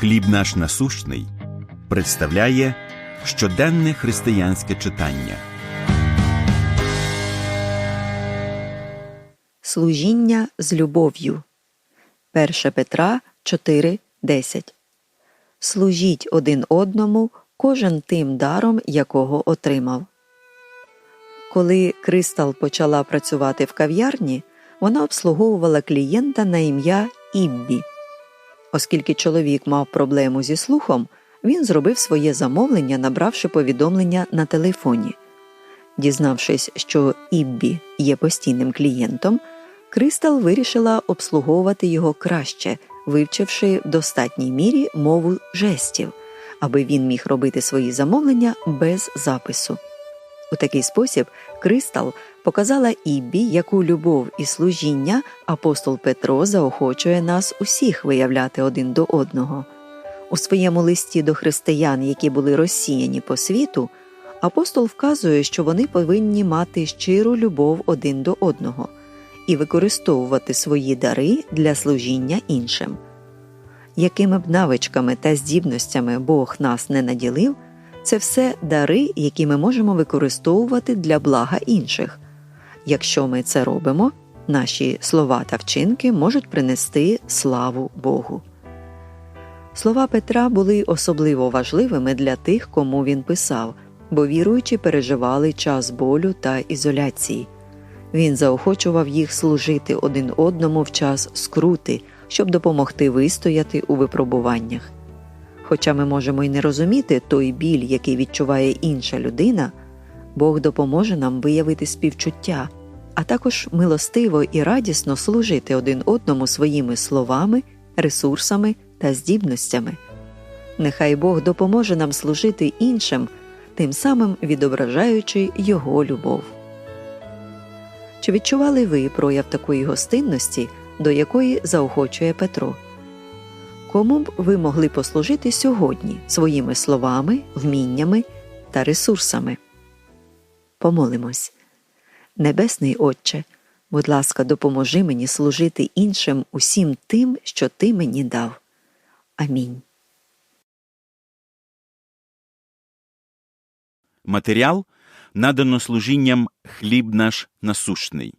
Хліб наш насущний представляє щоденне християнське читання. Служіння з любов'ю. 1 Петра 4.10 Служіть один одному, кожен тим даром, якого отримав. Коли Кристал почала працювати в кав'ярні, вона обслуговувала клієнта на ім'я Іббі. Оскільки чоловік мав проблему зі слухом, він зробив своє замовлення, набравши повідомлення на телефоні. Дізнавшись, що Іббі є постійним клієнтом, Кристал вирішила обслуговувати його краще, вивчивши в достатній мірі мову жестів, аби він міг робити свої замовлення без запису. У такий спосіб Кристал показала Іббі, яку любов і служіння апостол Петро заохочує нас усіх виявляти один до одного. У своєму листі до християн, які були розсіяні по світу, апостол вказує, що вони повинні мати щиру любов один до одного і використовувати свої дари для служіння іншим. Якими б навичками та здібностями Бог нас не наділив, це все дари, які ми можемо використовувати для блага інших. Якщо ми це робимо, наші слова та вчинки можуть принести славу Богу. Слова Петра були особливо важливими для тих, кому він писав, бо віруючі переживали час болю та ізоляції. Він заохочував їх служити один одному в час скрути, щоб допомогти вистояти у випробуваннях. Хоча ми можемо й не розуміти той біль, який відчуває інша людина, Бог допоможе нам виявити співчуття, а також милостиво і радісно служити один одному своїми словами, ресурсами та здібностями. Нехай Бог допоможе нам служити іншим, тим самим відображаючи Його любов. Чи відчували ви прояв такої гостинності, до якої заохочує Петро? Кому б ви могли послужити сьогодні своїми словами, вміннями та ресурсами? Помолимось. Небесний Отче, будь ласка, допоможи мені служити іншим усім тим, що ти мені дав. Амінь. Матеріал надано служінням Хліб наш насущний.